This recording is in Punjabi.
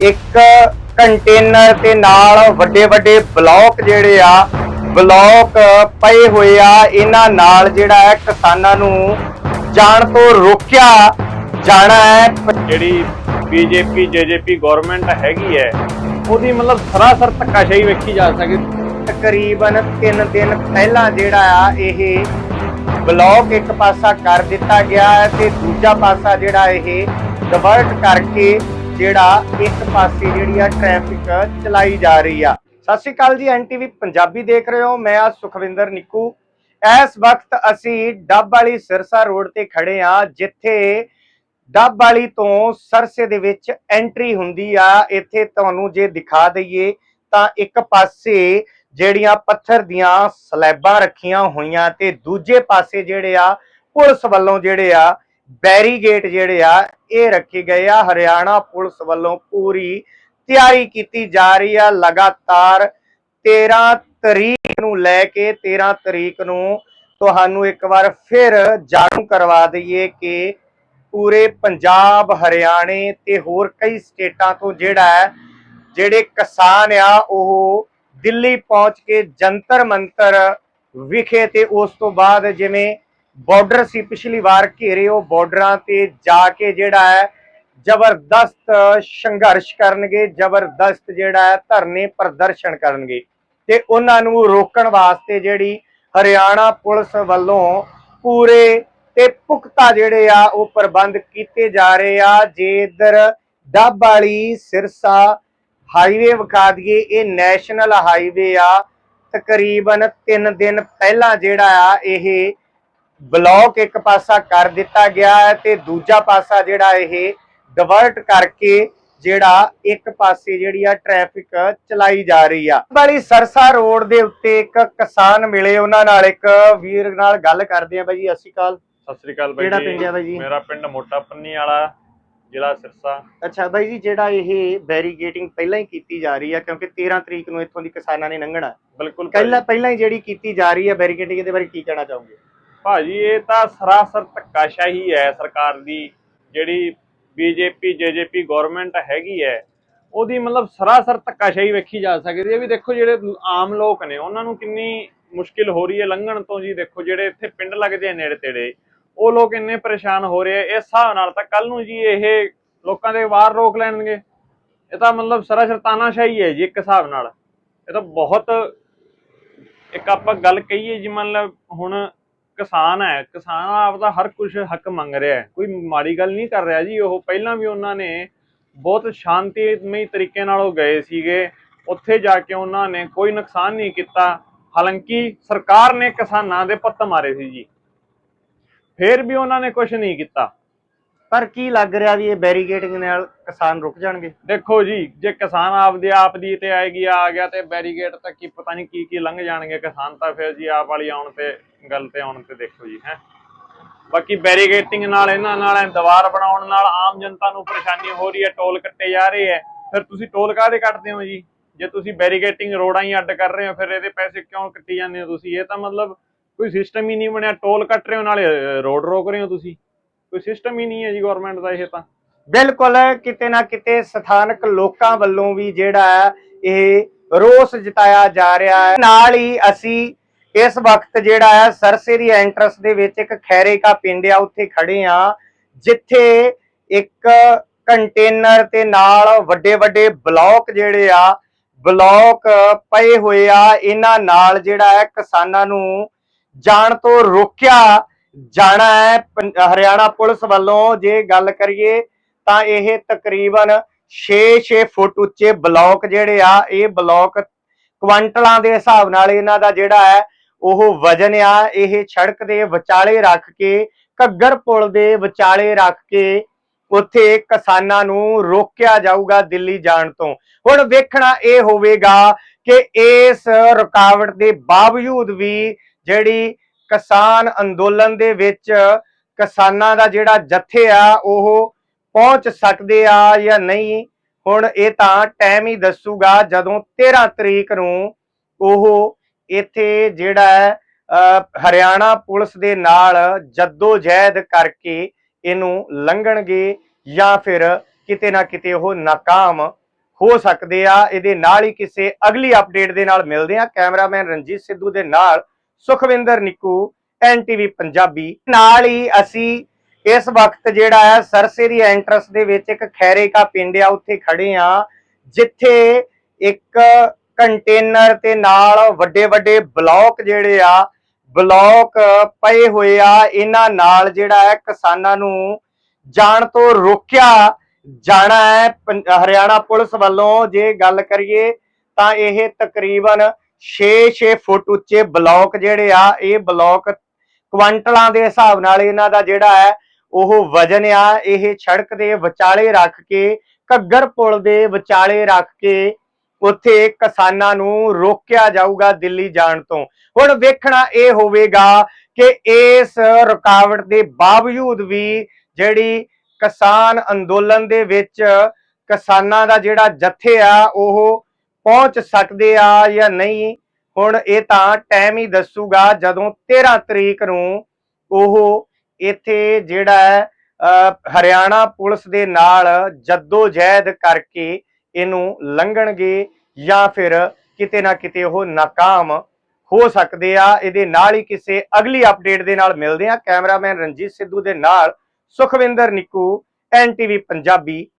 ਇੱਕ ਕੰਟੇਨਰ ਤੇ ਨਾਲ ਵੱਡੇ ਵੱਡੇ ਬਲੌਕ ਜਿਹੜੇ ਆ ਬਲੌਕ ਪਏ ਹੋਏ ਆ ਇਹਨਾਂ ਨਾਲ ਜਿਹੜਾ ਹੈ ਕਿਸਾਨਾਂ ਨੂੰ ਜਾਣ ਤੋਂ ਰੋਕਿਆ ਜਾਣਾ ਹੈ। ਜਿਹੜੀ ਬੀਜੇਪੀ ਜੇਜੇਪੀ ਗਵਰਨਮੈਂਟ ਹੈਗੀ ਹੈ ਉਹਦੀ ਮਤਲਬ ਸਰਾਸਰ ਧੱਕਾਸ਼ਾਹੀ ਵੇਖੀ ਜਾ ਸਕਦੀ। ਤਕਰੀਬਨ 3 ਦਿਨ ਪਹਿਲਾਂ ਜਿਹੜਾ ਆ ਇਹ ਬਲੌਕ ਇੱਕ ਪਾਸਾ ਕਰ ਦਿੱਤਾ ਗਿਆ ਹੈ ਤੇ ਦੂਜਾ ਪਾਸਾ ਜਿਹੜਾ ਇਹ ਡਿਵਰਟ ਕਰਕੇ ਜਿਹੜਾ ਇੱਕ ਪਾਸੇ ਜਿਹੜੀ ਆ ਟ੍ਰੈਫਿਕ ਚਲਾਈ ਜਾ ਰਹੀ ਆ। ਸਤਿ ਸ਼੍ਰੀ ਅਕਾਲ ਜੀ, ਐਨਟੀਵੀ ਪੰਜਾਬੀ ਦੇਖ ਰਹੇ ਹੋ। ਮੈਂ ਆ ਸੁਖਵਿੰਦਰ ਨਿੱਕੂ। ਇਸ ਵਕਤ ਅਸੀਂ ਡੱਬ ਵਾਲੀ ਸਿਰਸਾ ਰੋਡ ਤੇ ਖੜੇ ਆ, ਜਿੱਥੇ ਡੱਬ ਵਾਲੀ ਤੋਂ ਸਰਸੇ ਦੇ ਵਿੱਚ ਐਂਟਰੀ ਹੁੰਦੀ ਆ। ਇੱਥੇ ਤੁਹਾਨੂੰ ਜੇ ਦਿਖਾ ਦਈਏ, ਤਾਂ ਇੱਕ ਪਾਸੇ ਜਿਹੜੀਆਂ ਪੱਥਰ ਦੀਆਂ ਸਲੈਬਾਂ ਰੱਖੀਆਂ ਹੋਈਆਂ ਤੇ ਦੂਜੇ ਪਾਸੇ ਜਿਹੜੇ ਆ, ਪੁਲਿਸ ਵੱਲੋਂ ਜਿਹੜੇ ਆ ਬੈਰੀਗੇਟ ਜਿਹੜੇ ਆ, ਇਹ ਰੱਖੇ ਗਏ ਆ। ਹਰਿਆਣਾ ਪੁਲਿਸ ਵੱਲੋਂ ਪੂਰੀ ਤਿਆਰੀ ਕੀਤੀ ਜਾ ਰਹੀ ਆ। ਲਗਾਤਾਰ 13 ਤਰੀਕ ਨੂੰ ਲੈ ਕੇ 13 ਤਰੀਕ ਨੂੰ ਤੁਹਾਨੂੰ ਇੱਕ ਵਾਰ ਫਿਰ ਜਾਣੂ ਕਰਵਾ ਦਈਏ ਕਿ ਪੂਰੇ ਪੰਜਾਬ, ਹਰਿਆਣੇ ਤੇ ਹੋਰ ਕਈ ਸਟੇਟਾਂ ਤੋਂ ਜਿਹੜਾ ਹੈ, ਜਿਹੜੇ ਕਿਸਾਨ ਆ, ਉਹ ਦਿੱਲੀ ਪਹੁੰਚ ਕੇ ਜੰਤਰ ਮੰਤਰ ਵਿਖੇ ਤੇ ਉਸ ਤੋਂ ਬਾਅਦ ਜਿਵੇਂ ਬਾਰਡਰ ਸੀ, ਪਿਛਲੀ ਵਾਰ ਘੇਰੇ ਉਹ ਬਾਰਡਰਾਂ ਤੇ ਜਾ ਕੇ ਜਿਹੜਾ ਹੈ ਜ਼ਬਰਦਸਤ ਸੰਘਰਸ਼ ਕਰਨਗੇ, ਜ਼ਬਰਦਸਤ ਜਿਹੜਾ ਹੈ ਧਰਨੇ ਪ੍ਰਦਰਸ਼ਨ ਕਰਨਗੇ। ਤੇ ਉਹਨਾਂ ਨੂੰ ਰੋਕਣ ਵਾਸਤੇ ਜਿਹੜੀ ਹਰਿਆਣਾ ਪੁਲਿਸ ਵੱਲੋਂ ਪੂਰੇ ਤੇ ਪੁਖਤਾ ਜਿਹੜੇ ਆ ਉਹ ਪ੍ਰਬੰਧ ਕੀਤੇ ਜਾ ਰਹੇ ਆ। ਜੇ ਇੱਧਰ ਡੱਬ ਵਾਲੀ ਸਿਰਸਾ ਹਾਈਵੇ ਵਿਖਾ ਦਈਏ, ਇਹ ਨੈਸ਼ਨਲ ਹਾਈਵੇ ਆ। ਤਕਰੀਬਨ 3 ਦਿਨ ਪਹਿਲਾਂ ਜਿਹੜਾ ਆ ਇਹ ਬਲੌਕ ਇੱਕ ਪਾਸਾ ਕਰ ਦਿੱਤਾ ਗਿਆ ਹੈ ਤੇ ਦੂਜਾ ਪਾਸਾ ਜਿਹੜਾ ਇਹ ਡਿਵਰਟ ਕਰਕੇ ਜਿਹੜਾ ਇੱਕ ਪਾਸੇ ਜਿਹੜੀ ਆ ਟ੍ਰੈਫਿਕ ਚਲਾਈ ਜਾ ਰਹੀ ਆ। ਵਾਲੀ ਸਰਸਾ ਰੋਡ ਦੇ ਉੱਤੇ ਇੱਕ ਕਿਸਾਨ ਮਿਲੇ ਉਹਨਾਂ ਨਾਲ ਇੱਕ ਵੀਰ ਨਾਲ ਗੱਲ ਕਰਦੇ ਆ ਬਾਈ ਜੀ ਅਸੀਂ ਕਾਲ ਸਤਿ ਸ੍ਰੀ ਅਕਾਲ ਬਾਈ ਕਿਹੜਾ ਪਿੰਡ ਹੈ ਬਾਈ ਜੀ? ਮੇਰਾ ਪਿੰਡ ਮੋਟਾ ਪੰਨੀ ਵਾਲਾ ਜ਼ਿਲ੍ਹਾ ਸਿਰਸਾ। ਅੱਛਾ ਬਾਈ ਜੀ ਜਿਹੜਾ ਇਹ ਬੈਰੀਗੇਟਿੰਗ ਪਹਿਲਾਂ ਹੀ ਕੀਤੀ ਜਾ ਰਹੀ ਆ ਕਿਉਂਕਿ 13 ਤਰੀਕ ਨੂੰ ਇੱਥੋਂ ਦੀ ਕਿਸਾਨਾਂ ਨੇ ਲੰਘਣਾ। ਬਿਲਕੁਲ। ਪਹਿਲਾਂ ਪਹਿਲਾਂ ਹੀ ਜਿਹੜੀ ਕੀਤੀ ਜਾ ਰਹੀ ਆ ਬੈਰੀਗੇਟਿੰਗ ਦੇ ਬਾਰੇ ਕੀ ਕਹਿਣਾ ਚਾਹੋਗੇ? ਭਾਜੀ, ਇਹ ਤਾਂ ਸਰਾਸਰ ਧੱਕਾਸ਼ਾਹੀ ਹੈ ਸਰਕਾਰ ਦੀ, ਜਿਹੜੀ ਬੀਜੇਪੀ, ਜੇਜੇਪੀ ਗਵਰਨਮੈਂਟ ਹੈਗੀ ਹੈ। ਉਹਦੀ ਮਤਲਬ ਸਰਾਸਰ ਧੱਕਾਸ਼ਾਹੀ ਵੇਖੀ ਜਾ ਸਕਦੀ ਹੈ। ਵੀ ਦੇਖੋ ਜਿਹੜੇ ਆਮ ਲੋਕ ਨੇ, ਉਹਨਾਂ ਨੂੰ ਕਿੰਨੀ ਮੁਸ਼ਕਿਲ ਹੋ ਰਹੀ ਹੈ ਲੰਘਣ ਤੋਂ ਜੀ। ਦੇਖੋ ਜਿਹੜੇ ਇੱਥੇ ਪਿੰਡ ਲੱਗਦੇ ਆ ਨੇੜੇ ਤੇੜੇ ਉਹ ਲੋਕ ਇੰਨੇ ਪਰੇਸ਼ਾਨ ਹੋ ਰਹੇ ਆ। ਇਸ ਹਿਸਾਬ ਨਾਲ ਤਾਂ ਕੱਲ ਨੂੰ ਜੀ ਇਹ ਲੋਕਾਂ ਦੇ ਵਾਰ ਰੋਕ ਲੈਣਗੇ। ਇਹ ਤਾਂ ਮਤਲਬ ਸਰਾਸਰ ਤਾਨਾਸ਼ਾਹੀ ਹੈ ਜੀ ਇੱਕ ਹਿਸਾਬ ਨਾਲ। ਇਹ ਤਾਂ ਬਹੁਤ, ਇੱਕ ਆਪਾਂ ਗੱਲ ਕਹੀਏ ਜੀ ਮਤਲਬ ਹੁਣ ਕਿਸਾਨ ਹੈ ਕਿਸਾਨ ਆਪਦਾ ਹਰ ਕੁਝ ਹੱਕ ਮੰਗ ਰਿਹਾ ਹੈ। ਕੋਈ ਮਾੜੀ ਗੱਲ ਨਹੀਂ ਕਰ ਰਿਹਾ ਜੀ ਉਹ। ਪਹਿਲਾਂ ਵੀ ਉਹਨਾਂ ਨੇ ਬਹੁਤ ਸ਼ਾਂਤੀਮਈ ਤਰੀਕੇ ਨਾਲ ਉਹ ਗਏ ਸੀਗੇ। ਉੱਥੇ ਜਾ ਕੇ ਉਹਨਾਂ ਨੇ ਕੋਈ ਨੁਕਸਾਨ ਨਹੀਂ ਕੀਤਾ। ਹਾਲਾਂਕਿ ਸਰਕਾਰ ਨੇ ਕਿਸਾਨਾਂ ਦੇ ਪੱਤ ਮਾਰੇ ਸੀ ਜੀ। ਫਿਰ ਵੀ ਉਹਨਾਂ ਨੇ ਕੁਝ ਨਹੀਂ ਕੀਤਾ। ਪਰ ਕੀ ਲੱਗ ਰਿਹਾ ਵੀ ਇਹ ਬੈਰੀਗੇਟਿੰਗ ਨਾਲ ਕਿਸਾਨ ਰੁਕ ਜਾਣਗੇ? ਦੇਖੋ ਜੀ ਜੇ ਕਿਸਾਨ ਆਪਦੇ ਆਪ ਦੀ ਤੇ ਆਏਗੀ ਆ ਗਿਆ ਤੇ ਬੈਰੀਗੇਡ ਤੱਕ ਕੀ ਪਤਾ ਨਹੀਂ ਕੀ ਕੀ ਲੰਘ ਜਾਣਗੇ ਕਿਸਾਨ ਤਾਂ ਫਿਰ ਜੀ ਆਪ ਵਾਲੀ ਆਉਣ ਤੇ। ਗੱਲ ਤੇ ਆਉਣ ਤੇ ਦੇਖੋ ਜੀ, ਹੈ। ਬਾਕੀ ਬੈਰੀਗੇਟਿੰਗ ਨਾਲ, ਇਹਨਾਂ ਨਾਲ ਦੀਵਾਰ ਬਣਾਉਣ ਨਾਲ ਆਮ ਜਨਤਾ ਨੂੰ ਪਰੇਸ਼ਾਨੀ ਹੋ ਰਹੀ ਹੈ, ਟੋਲ ਕੱਟੇ ਜਾ ਰਹੇ ਹੈ। ਫਿਰ ਤੁਸੀਂ ਟੋਲ ਕਾਹਦੇ ਕੱਟਦੇ ਹੋ ਜੀ? ਜੇ ਤੁਸੀਂ ਬੈਰੀਗੇਟਿੰਗ ਰੋਡਾਂ ਹੀ ਅੱਡ ਕਰ ਰਹੇ ਹੋ, ਫਿਰ ਇਹਦੇ ਪੈਸੇ ਕਿਉਂ ਕੱਟੀ ਜਾਂਦੇ ਹੋ ਤੁਸੀਂ? ਇਹ ਤਾਂ ਮਤਲਬ ਕੋਈ ਸਿਸਟਮ ਹੀ ਨਹੀਂ ਬਣਿਆ, ਟੋਲ ਕੱਟ ਰਹੇ ਹੋ, ਨਾਲੇ ਰੋਡ ਰੋਕ ਰਹੇ ਹੋ ਤੁਸੀਂ। ਕੋਈ ਸਿਸਟਮ ਹੀ ਨਹੀਂ ਹੈ ਜੀ ਗਵਰਨਮੈਂਟ ਦਾ ਇਹ ਤਾਂ। ਬਿਲਕੁਲ, ਕਿਤੇ ਨਾ ਕਿਤੇ ਸਥਾਨਕ ਲੋਕਾਂ ਵੱਲੋਂ ਵੀ ਜਿਹੜਾ ਇਹ ਰੋਸ ਜਤਾਇਆ ਜਾ ਰਿਹਾ ਹੈ। ਨਾਲ ਹੀ ਅਸੀਂ ਇਸ ਵਕਤ ਜਿਹੜਾ ਹੈ ਸਰਸੇ ਦੀ ਐਂਟਰਸ ਦੇ ਵਿੱਚ ਇੱਕ ਖੈਰੇ ਕਾ ਪਿੰਡ ਆ, ਉੱਥੇ ਖੜੇ ਆ, ਜਿੱਥੇ ਇੱਕ ਕੰਟੇਨਰ ਤੇ ਨਾਲ ਵੱਡੇ ਵੱਡੇ ਬਲੌਕ ਜਿਹੜੇ ਆ, ਬਲੌਕ ਪਏ ਹੋਏ ਆ, ਇਹਨਾਂ ਨਾਲ ਜਿਹੜਾ ਹੈ ਕਿਸਾਨਾਂ ਨੂੰ ਜਾਣ ਤੋਂ ਰੋਕਿਆ ਜਾਣਾ ਹੈ। ਹਰਿਆਣਾ ਪੁਲਿਸ ਵੱਲੋਂ ਜੇ ਗੱਲ ਕਰੀਏ ਤਾਂ ਇਹ ਤਕਰੀਬਨ 6-6 ਫੁੱਟ ਉੱਚੇ ਬਲੌਕ ਜਿਹੜੇ ਆ, ਇਹ ਬਲੌਕ ਕੁਆਂਟਲਾਂ ਦੇ ਹਿਸਾਬ ਨਾਲ ਇਹਨਾਂ ਦਾ ਜਿਹੜਾ ਹੈ ਉਹ ਵਜਨ ਆ, ਇਹ ਸੜਕ ਦੇ ਵਿਚਾਲੇ ਰੱਖ ਕੇ, ਘੱਗਰ ਪੁਲ ਦੇ ਵਿਚਾਲੇ ਰੱਖ ਕੇ ਉੱਥੇ ਕਿਸਾਨਾਂ ਨੂੰ ਰੋਕਿਆ ਜਾਊਗਾ ਦਿੱਲੀ ਜਾਣ ਤੋਂ। ਹੁਣ ਵੇਖਣਾ ਇਹ ਹੋਵੇਗਾ ਕਿ ਇਸ ਰੁਕਾਵਟ ਦੇ ਬਾਵਜੂਦ ਵੀ ਜਿਹੜੀ ਕਿਸਾਨ ਅੰਦੋਲਨ ਦੇ ਵਿੱਚ ਕਿਸਾਨਾਂ ਦਾ ਜਿਹੜਾ ਜਥੇ ਆ, ਉਹ ਪਹੁੰਚ ਸਕਦੇ ਆ ਜਾਂ ਨਹੀਂ, ਹੁਣ ਇਹ ਤਾਂ ਟਾਈਮ ਹੀ ਦੱਸੂਗਾ ਜਦੋਂ 13 ਤਰੀਕ ਨੂੰ ਉਹ ਇੱਥੇ ਜਿਹੜਾ ਹੈ ਅਹ, ਹਰਿਆਣਾ ਪੁਲਿਸ ਦੇ ਨਾਲ ਜੱਦੋ ਜਹਿਦ ਕਰਕੇ ਇਹਨੂੰ ਲੰਘਣਗੇ ਜਾਂ ਫਿਰ ਕਿਤੇ ਨਾ ਕਿਤੇ ਉਹ ਨਾਕਾਮ ਹੋ ਸਕਦੇ ਆ। ਇਹਦੇ ਨਾਲ ਹੀ ਕਿਸੇ ਅਗਲੀ ਅਪਡੇਟ ਦੇ ਨਾਲ ਮਿਲਦੇ ਆ। ਕੈਮਰਾਮੈਨ ਰਣਜੀਤ ਸਿੱਧੂ ਦੇ ਨਾਲ ਸੁਖਵਿੰਦਰ ਨਿੱਕੂ ਐਨਟੀਵੀ ਪੰਜਾਬੀ। ਨਾਲ ਹੀ ਅਸੀਂ ਇਸ ਵਕਤ ਜਿਹੜਾ ਹੈ ਸਰਸੇ ਦੀ ਐਂਟਰਸ ਦੇ ਵਿੱਚ ਇੱਕ ਖੈਰੇ ਕਾ ਪਿੰਡ ਆ ਉੱਥੇ ਖੜੇ ਆ ਜਿੱਥੇ ਇੱਕ ਕੰਟੇਨਰ ਤੇ ਨਾਲ ਵੱਡੇ ਵੱਡੇ ਬਲੌਕ ਜਿਹੜੇ ਆ, ਬਲੌਕ ਪਏ ਹੋਏ ਆ, ਇਹਨਾਂ ਨਾਲ ਜਿਹੜਾ ਹੈ ਕਿਸਾਨਾਂ ਨੂੰ ਜਾਣ ਤੋਂ ਰੋਕਿਆ ਜਾਣਾ ਹੈ। ਹਰਿਆਣਾ ਪੁਲਿਸ ਵੱਲੋਂ ਜੇ ਗੱਲ ਕਰੀਏ ਤਾਂ ਇਹ ਤਕਰੀਬਨ 6-6 ਫੁੱਟ ਉੱਚੇ ਬਲੌਕ ਜਿਹੜੇ ਆ, ਇਹ ਬਲੌਕ ਕੁਆਂਟਲਾਂ ਦੇ ਹਿਸਾਬ ਨਾਲ ਇਹਨਾਂ ਦਾ ਜਿਹੜਾ ਹੈ ਉਹ ਵਜਨ ਆ, ਇਹ ਸੜਕ ਦੇ ਵਿਚਾਲੇ ਰੱਖ ਕੇ, ਘੱਗਰ ਪੁਲ ਦੇ ਵਿਚਾਲੇ ਰੱਖ ਕੇ ਉੱਥੇ ਕਿਸਾਨਾਂ ਨੂੰ ਰੋਕਿਆ ਜਾਊਗਾ ਦਿੱਲੀ ਜਾਣ ਤੋਂ। ਹੁਣ ਵੇਖਣਾ ਇਹ ਹੋਵੇਗਾ ਕਿ ਇਸ ਰੁਕਾਵਟ ਦੇ ਬਾਵਜੂਦ ਵੀ ਜਿਹੜੀ ਕਿਸਾਨ ਅੰਦੋਲਨ ਦੇ ਵਿੱਚ ਕਿਸਾਨਾਂ ਦਾ ਜਿਹੜਾ ਜਥੇ ਆ ਉਹ ਪਹੁੰਚ ਸਕਦੇ ਆ ਜਾਂ ਨਹੀਂ ਹੁਣ ਇਹ ਤਾਂ ਟਾਈਮ ਹੀ ਦੱਸੂਗਾ ਜਦੋਂ 13 ਤਰੀਕ ਨੂੰ ਉਹ ਇੱਥੇ ਜਿਹੜਾ ਹੈ ਅਹ, ਹਰਿਆਣਾ ਪੁਲਿਸ ਦੇ ਨਾਲ ਜੱਦੋ ਜਹਿਦ ਕਰਕੇ ਇਹਨੂੰ ਲੰਘਣਗੇ ਜਾਂ ਫਿਰ ਕਿਤੇ ਨਾ ਕਿਤੇ ਉਹ ਨਾਕਾਮ ਹੋ ਸਕਦੇ ਆ। ਇਹਦੇ ਨਾਲ ਹੀ ਕਿਸੇ ਅਗਲੀ ਅਪਡੇਟ ਦੇ ਨਾਲ ਮਿਲਦੇ ਆ। ਕੈਮਰਾਮੈਨ ਰਣਜੀਤ ਸਿੱਧੂ ਦੇ ਨਾਲ ਸੁਖਵਿੰਦਰ ਨਿੱਕੂ ਐਨਟੀਵੀ ਪੰਜਾਬੀ।